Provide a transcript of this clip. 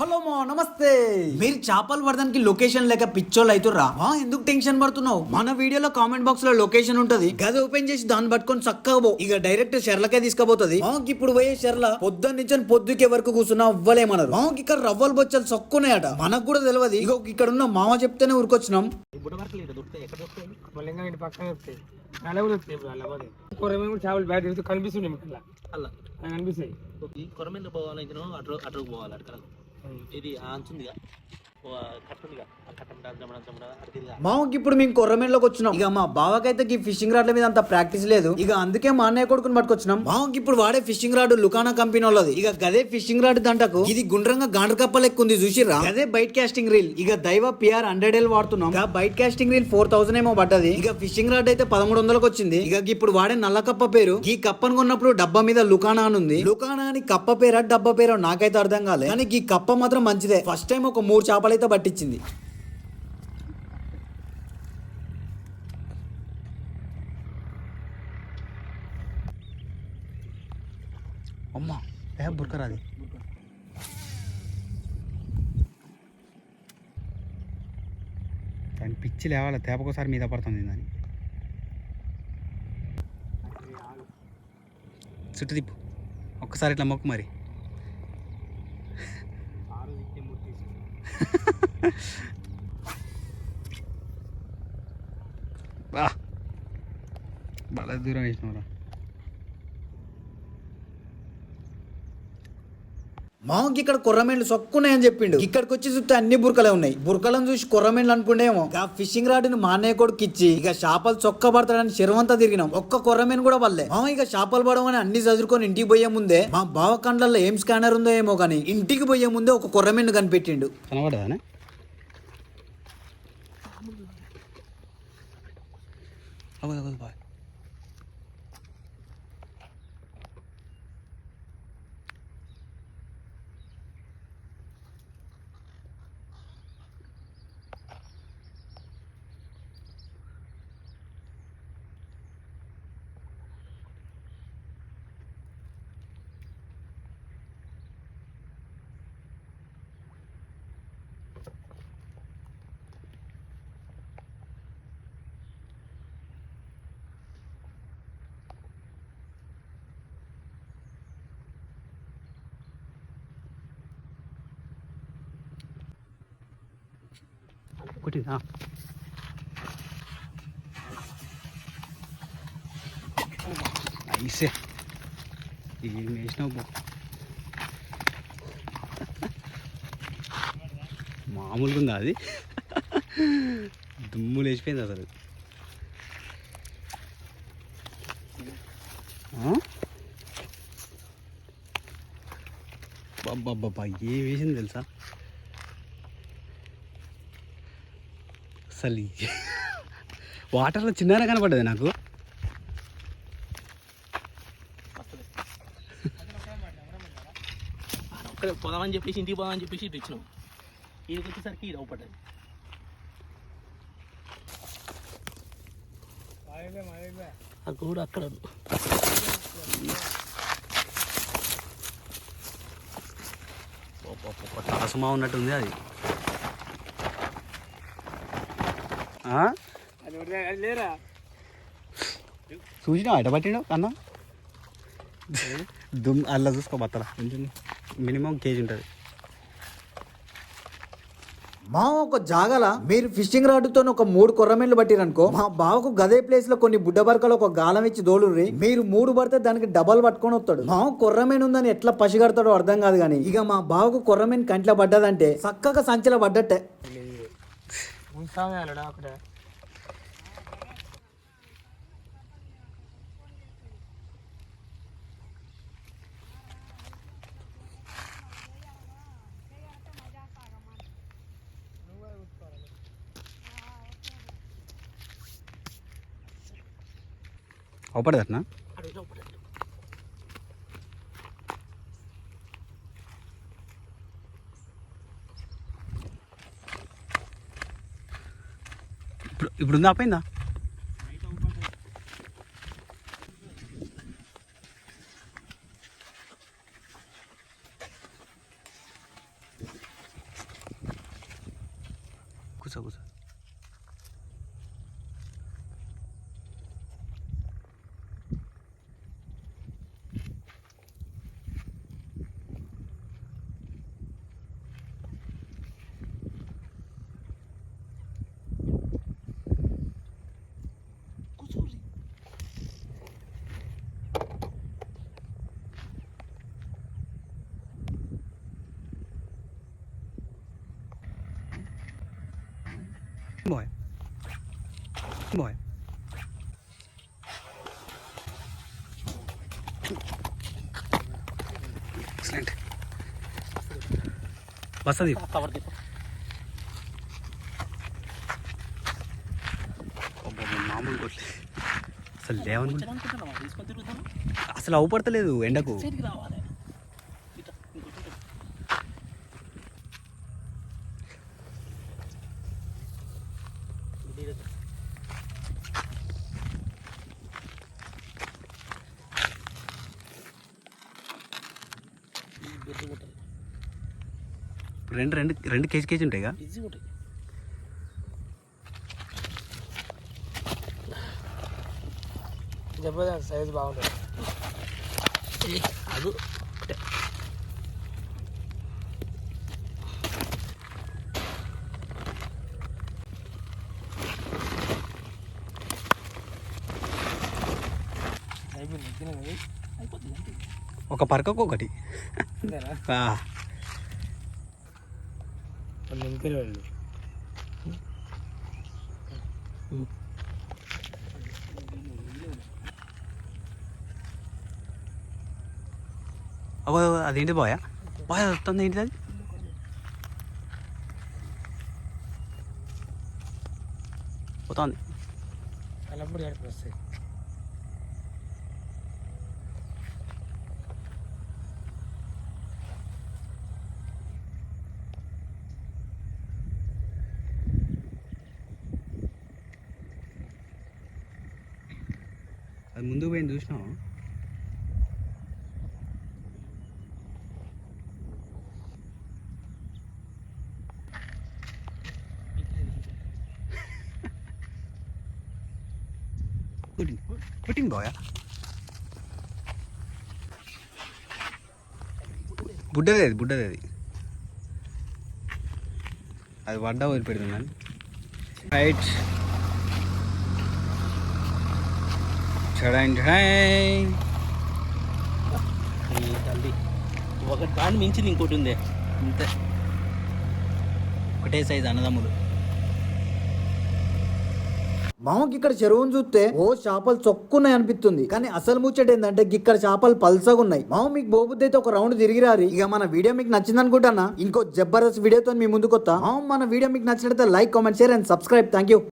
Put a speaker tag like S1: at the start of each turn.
S1: Hello మా నమస్తే. మీరు చేపలు పడడానికి లొకేషన్ లేక పిచ్చోళ్ళు అవుతుర్రా ఎందుకు టెన్షన్ పడుతున్నావు? మన వీడియోలో కామెంట్ బాక్స్లో లొకేషన్ ఉంటది. గది ఓపెన్ చేసి దాన్ని పట్టుకొని చక్కగా పో. ఇక డైరెక్ట్ షెర్లకే తీసుకుపోతుంది. మాకు ఇప్పుడు పోయే షెర్ల పొద్దున్న నుంచి పొద్దుకే వరకు కూర్చున్నా అవ్వలేమన్నారు. మాకు ఇక్కడ రవ్వలు బొచ్చలు సొక్కున్నాయట మనకు కూడా తెలియదు ఇక ఇక్కడ ఉన్న మామ చెప్తేనే ఊరికొచ్చినాం.
S2: చేపలు బయట ఇలా
S3: అలా.
S2: కనిపిస్తాయి.
S3: అటు అటు పోవాలి అక్కడ ఇది అంతుందిగా
S1: మామకి ఇప్పుడు మేము కొర్రమేన్లోకి వచ్చినాం. ఇక మా బావకైతే ఈ ఫిషింగ్ రాడ్ల మీద అంత ప్రాక్టీస్ లేదు. ఇక అందుకే మా అన్నయ్య కొడుకుని పట్టుకొచ్చినాం. మామకి ఇప్పుడు వాడే ఫిషింగ్ రాడ్ లుకానా కంపెనీ వాళ్ళది. ఇక గదే ఫిషింగ్ రాడ్ దంటకు ఇది గుండ్రంగా గాండ్ర కప్ప లెక్క ఉంది చూసిరా అదే బైట్ కాస్టింగ్ రీల్. ఇక దైవ పిఆర్ హండ్రెడ్ ఎల్ వాడుతున్నాం. ఇక bait casting reel four thousand ఏమో పడ్డది. ఇక ఫిషింగ్ రాడ్ అయితే పదమూడు వందలకు వచ్చింది. ఇక ఇప్పుడు వాడే నల్ల కప్ప పేరు. ఈ కప్పను కొన్నప్పుడు డబ్బా మీద లుకానా అని ఉంది. లుకానా అని కప్ప పేరా డబ్బా పేరా నాకైతే అర్థం కాలేదు కానీ ఈ కప్ప మాత్రం మంచిదే. ఫస్ట్ టైం ఒక మూడు చేపలు చేపలైతే పట్టించింది.
S4: అమ్మా ఏ బుర్కరాది దాని పిచ్చి లేవాలి తేపకోసారి మీద పడుతుంది దాన్ని. చుట్టూ తిప్పు ఒక్కసారి ఇట్లా మొక్కు మరి. బా. బాగా దూరం వేసినవరా.
S1: మాకు ఇక్కడ కొర్రమేండ్లు సొక్కున్నాయని చెప్పిండు. ఇక్కడికి వచ్చి చూస్తే అన్ని బురకలే ఉన్నాయి. బురకలను చూసి కొర్రమేండ్లు అనుకుంటేమో ఆ ఫిషింగ్ రాడ్ని మా అన్నయ్య కొడుకు ఇచ్చి ఇక చేపలు చొక్క పడతాడని శరవంతా తిరిగినాం. ఒక్క కొర్రమేన్ కూడా పడలే. మా ఇక చేపలు పడమని అన్ని చదువుకొని ఇంటికి పోయే ముందే మా బావ కండ్లలో ఏం స్కానర్ ఉందో ఏమో కానీ ఇంటికి పోయే ముందే ఒక కొర్రమేండు కనిపెట్టిండు.
S4: How will you do that? I will, I will buy. ఒకటి ఐసే. ఏం వేసినావు బా? మామూలుగా ఉందా అది? దుమ్ము లేచిపోయింది అసలు. ఆ? బాబ్బా ఏం వేసింది తెలుసా? అసలు వాటర్లో చిన్నగా కనపడ్డది నాకు.
S3: అక్కడ పోదామని చెప్పేసి ఇంటికి పోదామని చెప్పేసి ఇటు ఇచ్చినాం ఇది వచ్చేసరికి ఇది అవుపడ్డది. ఆ కూడా అక్కడ.
S4: రసమా ఉన్నట్టుంది అది ఆ?
S2: అది ఒకటి- అది లేరా
S4: చూసినా ఎట పట్టినావు అన్న దుమ్ అలా చూసుకో బత్తల మినిమం కేజీ ఉంటుంది
S1: మా ఒక జాగల మీరు ఫిషింగ్ రాడ్తో ఒక మూడు కొర్రమేన్లు పట్టిరనుకో మా బావకు గదే ప్లేస్లో కొన్ని బుడ్డ బరకలు ఒక గాలం ఇచ్చి దోలుర్రి మీరు మూడు పడితే దానికి డబల్ పట్టుకొని వస్తాడు మా కొర్రమేన్ ఉందని ఎట్లా పసిగడతాడో అర్థం కాదు కానీ ఇక మా బావకు కొర్రమేన్ కంట్లో పడ్డదంటే చక్కగా సంచిలో పడ్డట్టే
S3: అవుపడదట్నా
S4: ఇప్పుడు ఇప్పుడు ఉందా ఆపోయిందా కూర్చో కూర్చో. బాయ్ బాయ్ ఎక్సలెంట్
S3: తీసుకో
S4: మామూలు కొట్లే అసలు లేవను
S3: అనుకుంటున్నావా తీసుకొని తిరుగుతాను
S4: అసలు అవుపడతలేదు ఎండకు
S3: సైడ్కి రావాలి ఇట్లా ఇంకోటి ఉంటుంది. ఇది ఇది. ఈ బెర్రీ ఉంటుంది
S4: రెండు రెండు రెండు కేజీ కేజీ ఉంటాయిగా
S3: ఈజీ ఉంటుంది
S2: జబర్దస్త్ సైజ్ బాగుంటుంది.
S3: అది.
S4: ఒక పరకకు ఒకటి.
S2: നിങ്ങൾക്കൊരു വെള്ളി അതിന്റെ
S4: പോയാ? പോയാ തന്നതിന്റെ തന്നെ അലമ്പുഴയാണ് പ്രസ് అది పోతుంది
S2: కలపడి ఏడుపు వస్తాయి
S4: అది ముందుకు పోయింది చూసినావా కొట్టింది కొట్టింది బాయా బుడ్డది అది బుడ్డది అది అది పడ్డా వదిలిపెడుతుంది కానీ రైట్ చడండి
S3: ఈ తల్లి. ఒకటి దాన్ని మించింది ఇంకోటి ఉంది. అంతే ఒకటే సైజ్ అన్నదమ్ములు.
S1: మామకి ఇక్కడ చెరువును చూస్తే ఓ చేపలు చొక్కున్నాయి అనిపిస్తుంది. కానీ అసలు ముచ్చట ఏంటంటే ఇక్కడ చేపలు పల్సగా ఉన్నాయి మామ మీకు బోబుద్ది అయితే ఒక రౌండ్ తిరిగి రారి. ఇక మన వీడియో మీకు నచ్చింది అనుకుంటానా ఇంకో జబర్దస్త్ వీడియోతో మీ ముందుకు వస్తా మామ మన వీడియో మీకు నచ్చినట్లయితే like comment share and subscribe. Thank you